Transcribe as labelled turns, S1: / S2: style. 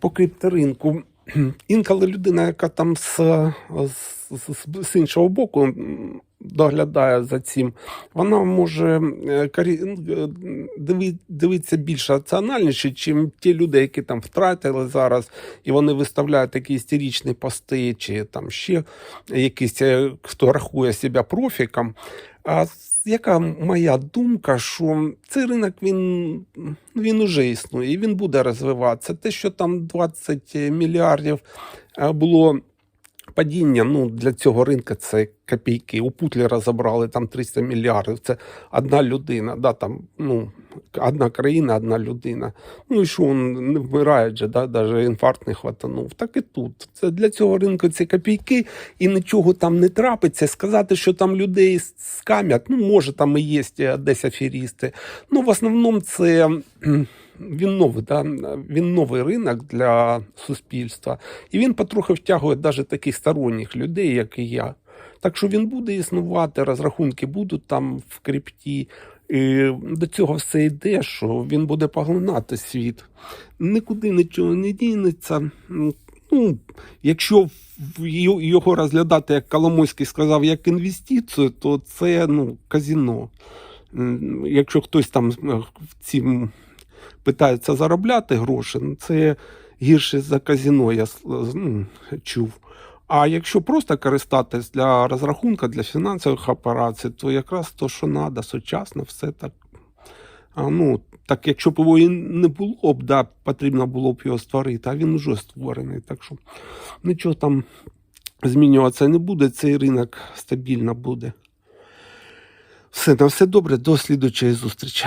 S1: по крипторинку. Інколи людина, яка там з, з, з, іншого боку доглядає за цим, вона може дивитися більш раціональніше, чим ті люди, які там втратили зараз, і вони виставляють такі істеричні пости, чи там ще якийсь, е, хто рахує себе профіком. А яка моя думка, що цей ринок він, він уже існує і він буде розвиватися. Те, що там 20 мільярдів е, було падіння, ну для цього ринку це копійки. У Путлера забрали там 300 мільярдів. Це одна людина, да, там, ну, одна країна, одна людина. Ну і що він не вмирає же, да, навіть інфаркт не хватанув. Так і тут. Це для цього ринку ці копійки, і нічого там не трапиться. Сказати, що там людей скамять, ну може там і є е, десь аферісти. Ну в основному це. Він новий, да? він новий ринок для суспільства, і він потрохи втягує навіть таких сторонніх людей, як і я. Так що він буде існувати, розрахунки будуть там в крипті. І до цього все йде, що він буде поглинати світ. Нікуди нічого не дінеться. Ну, якщо його розглядати, як Коломойський сказав, як інвестицію, то це ну, казіно. Якщо хтось там е, в цім питається заробляти гроші, ну, це гірше за казіно, я ну, чув. А якщо просто користатись для розрахунку, для фінансових операцій, то якраз то, що треба, сучасно, все так. А, ну, так якщо б його і не було б, да, потрібно було б його створити, а він вже створений. Так що нічого там змінюватися не буде, цей ринок стабільно буде. Все, на все добре, до слідучої зустрічі.